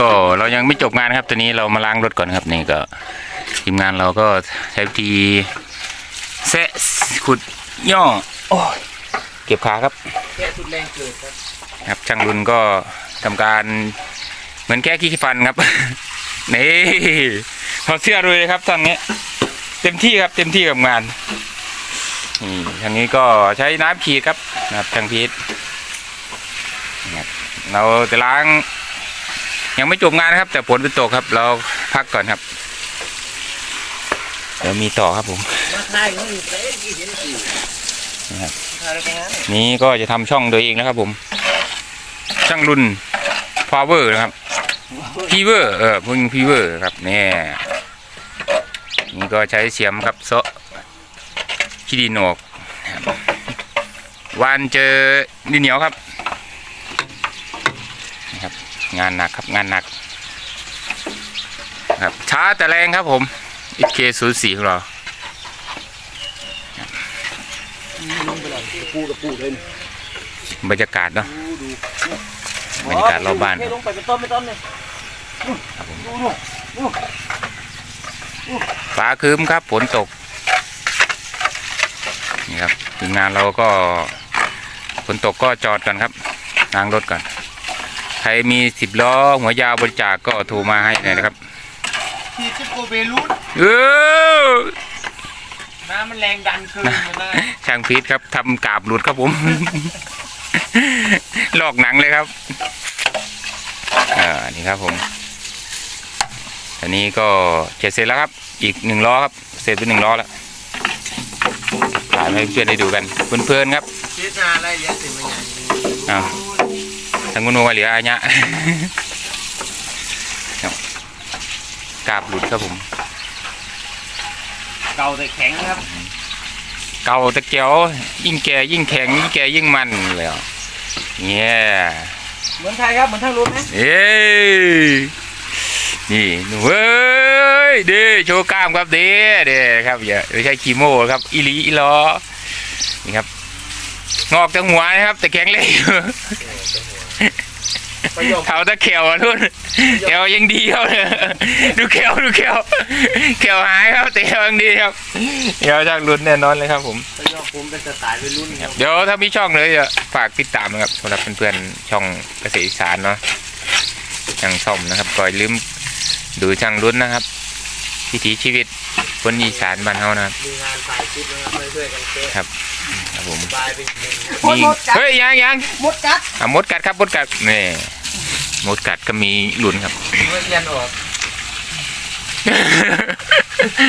ก็เรายังไม่จบงานครับตอนนี้เรามาล้างรถก่อนครับนี่ก็ทีมงานเราก็ใช้วิธีแซะขุดย่อโอ้ยเก็บขาครับแค่สุดแรงเกิดครับครับช่างรุนก็ทำการเหมือนแก้ขี้ฟันครับ นี่ถอดเสื้อเลยครับทางนี้ เต็มที่ครับเต็มที่กับงานนี่ทางนี้ก็ใช้น้ำขีดครับนะครับช่างพีทเราจะล้าง ยังไม่จบงานนะครับ แต่ฝนเป็นตกครับ เราพักก่อนครับเดี๋ยวมีต่อครับผมมาถ่ายมันอยู่เต้กี่เห็นสินะครับนี้ก็จะทำช่องโดยเองนะครับ ผม ช่างรุ่นพาวเวอร์นะครับพีเวอร์เออพึ่งพีเวอร์ครับนี่นี่ก็ใช้เสียมครับโซะขี้ดินออกนะครับวานเจอดินเหนียวครับ งานหนักครับงานหนักครับช้าแต่แรงครับผมอีเคศูนย์สี่ของเราลงไปเลยปูกับปูเลยบรรยากาศเนาะดูดูบรรยากาศรอบบ้านลงไปเป็นต้นเป็นต้นเลยดูดูฟ้าครึ้มครับฝนตกนี่ครับถึงงานเราก็ฝนตกก็จอดกันครับล้างรถก่อนใค รมีสิบล้อหัวยาวบริจาคก็โทรมาให้หน่อยนะครับทีจุโกเบลูนเออน้ำมันแรงดันคืนมันนะช่างพีทครับทำกาบหลุดครับผม ลอกหนังเลยครับอ่านี่ครับผมอันนี้ก็จะเสร็จแล้วครับ อีกหนึ่งล้อครับ เสร็จเป็นหนึ่งล้อแล้วถ่ายให้เพื่อนได้ดูกัน เพลินๆครับพิจารณาอะไรเยอะสิมันยังอ้าวทา งกุนว่าเหลืออะไรเนี่ยครับกาบหลุดครับผม เก่าแต่แข็งครับ เก่าตะเกียวยิ่งแก่ยิ่งแข็งยิ่งแก่ยิ่งมันเลยอะเนี่ยเหมือนไทยครับเหมือนทางรุ่นไหมเอ้ยนี่หนูเว้ยเด้โชว์กล้ามครับเด้เด้ครับอย่าไม่ใช่คีโมครับอีหลีอีล้อนี่ครับงอกจากหัวนะครับ แต่แข็งเลยอยู่ ประโยค เขาตะเขียวอะทุนเขียวยังดีครับเนี่ยดูเขียวดูเขียวเขียวหายครับแต่เขียวยังดีครับเขียวจากรุ่นแน่นอนเลยครับผม ประโยคผมเป็นสไตล์วัยรุ่นครับเดี๋ยวถ้ามีช่องเลยจะฝากติดตามนะครับสำหรับเพื่อนๆช่องเกษตรอีสานเนาะช่างซ่อมนะครับก็อย่าลืมดูช่างรุ่นนะครับวิถีชีวิต คนอีสานบ้านเฮานะครับมีงานถ่ายคลิปนะครับช่วยๆกันเตะครับผมบายเป็นหนึ่งมีเฮ้ยยังยังมดกัดอะมดกัดครับมดกัดนี่มดกัดก็มีหลุนครับ เมื่อเรียนออก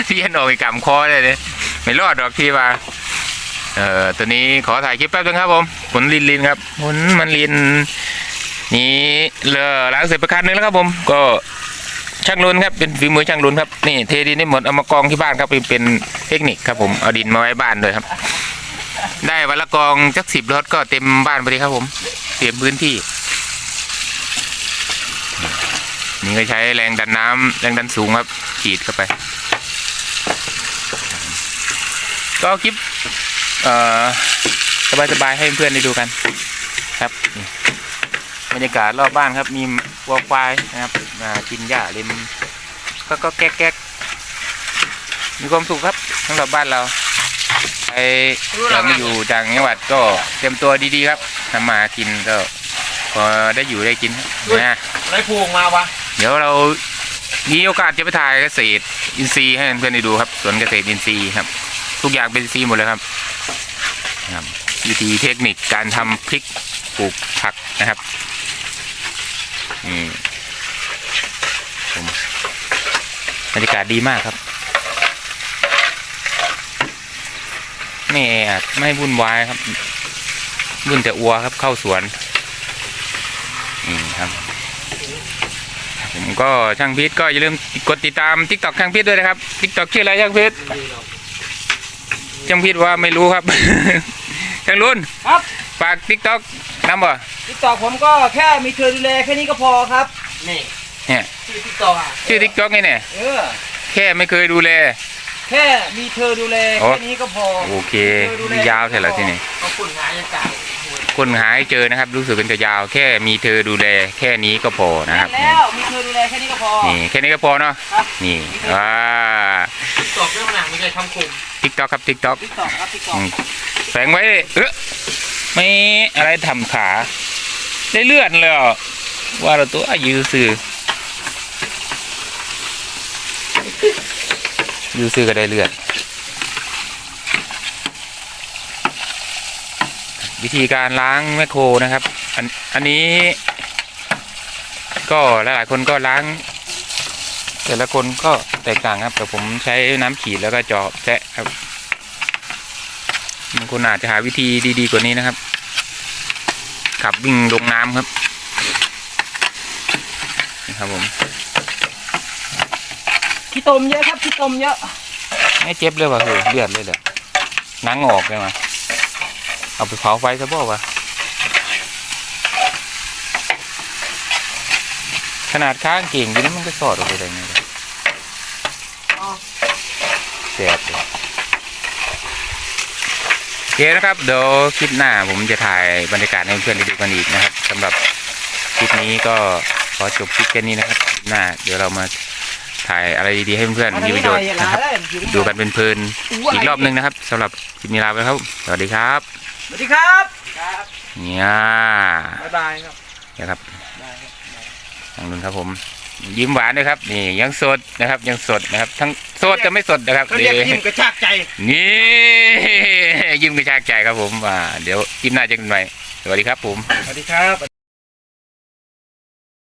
พี่เย็นออกอีกกำคอเลยเนี่ยไม่รอดดอกพี่ว่า เอ่อตัวนี้ขอถ่ายคลิปแป๊บนึงครับผมผลลินลินครับผลมันลิน นี่เลอล้างเสร็จประคันนึงแล้วครับผม ก็ ช่างรุนครับเป็นฝีมือช่างรุนครับนี่เทดินได้หมดเอามากองที่บ้านครับเป็นเป็นเทคนิคครับผมเอาดินมาไว้บ้านเลยครับ ได้วันละกองจักสิบรถก็เต็มบ้านพอดีครับผมเตรียมพื้นที่ นี่ก็ใช้แรงดันน้ำแรงดันสูงครับฉีดเข้าไป ก็คลิปเอ่อสบายๆให้เพื่อนได้ดูกัน ครับบรรยากาศรอบบ้านครับมี วัวควายนะครับมากินหญ้าริมก็ก็แก๊กแก๊กมีความสุขครับสำหรับบ้านเราใครอยากมาอยู่ต่างจังหวัดก็เตรียมตัวดีๆครับทำมาหากินก็พอได้อยู่ได้กินนะอะไรพูงมาวะเดี๋ยวเรามีโอกาสจะไปถ่ายเกษตรอินทรีย์ให้เพื่อนได้ดูครับสวนเกษตรอินทรีย์ครับ ทุกอย่างเป็นอินทรีย์หมดเลยครับนะครับวิธีเทคนิคการทำพริกปลูกผักนะครับ อืมผมบรรยากาศดีมากครับ ไม่แออัดไม่วุ่นวายครับวุ่นแต่อัวครับเข้าสวนอืมครับผมก็ช่างพิษก็อย่าลืมกดติดตามทิกตอกช่างพิษด้วยนะครับทิกตอกชื่ออะไรช่างพิษช่างพิษว่าไม่รู้ครับช่างรุ่นครับ ฝากทิกตอกนำบ่ติ๊กตอกผมก็แค่มีเธอดูแลแค่นี้ก็พอครับ นี่เนี่ยชื่อติ๊กตอกอะชื่อทิกตอกไงเนี่ยเออ แค่ไม่เคยดูแล แค่มีเธอดูแลโอ้ แค่นี้ก็พอโอเคธดูแลยาวเท่าไหร่ทีนี้ขอบคุณงานยังจ่ายค้นหาให้เจอนะครับ รู้สึกกันจะยาวแค่มีเธอดูแล แค่นี้ก็พอนะครับ แล้วมีเธอดูแลแค่นี้ก็พอ นี่แค่นี้ก็พอเนาะครับ นี่ว้าตอบเรื่องหนังไม่ใช่คำคมทิกตอกครับทิกตอกติ๊กตอกครับติ๊กตอกแฝงไว้เออ ไม่อะไรทำขา ได้เลื่อนเลยว่าเราตัวอายุซื้อยูซื้อก็ได้เลื่อนวิธีการล้างแมคโครนะครับ อันอันนี้ ก็หลายๆคนก็ล้าง แต่ละคนก็แตกต่างครับ แต่ผมใช้น้ำขีดแล้วก็เจาะแซะครับ บางคนอาจจะหาวิธีดีๆกว่านี้นะครับ ขับวิ่งลงน้ำครับนี่ครับผมขี้ตมเยอะครับขี้ตมเยอะไม่เจ็บเลยว่ะคือเลือดเลยเหรอหนังออกเลยมาเอาไปเผาไฟซะบ่วะขนาดข้างเก่งอยู่นี่มันก็สอดออกไปได้ไงวะอ๋อแสบเลยโอ เคนะครับเดี๋ยวคลิปหน้าผมจะถ่ายบรรยากาศให้เพื่อนๆได้ดูกันอีกนะครับสำหรับคลิปนี้ก็ขอจบคลิปแค่นี้นะครับคลิปหน้าเดี๋ยวเรามาถ่ายอะไรดีๆให้เพื่อนๆมีประโยชน์นะครับดูกันเป็นเพลินๆอีกรอบหนึงนะครับสำหรับคลิปนี้ลาไปครับ สวัสดีครับสวัสดีครับครับเนี่ยบ๊ายบายครับนะครับได้ครับทางนู้นครับผม ยิ้มหวานด้วยครับ นี่ยังสดนะครับ ยังสดนะครับ ทั้งสดจะไม่สดนะครับเขาเรียกยิ้มกระชากใจ นี่ยิ้มกระชากใจครับผมอ่าเดี๋ยวคลิปหน้าเจอกันใหม่สวัสดีครับผม สวัสดีครับ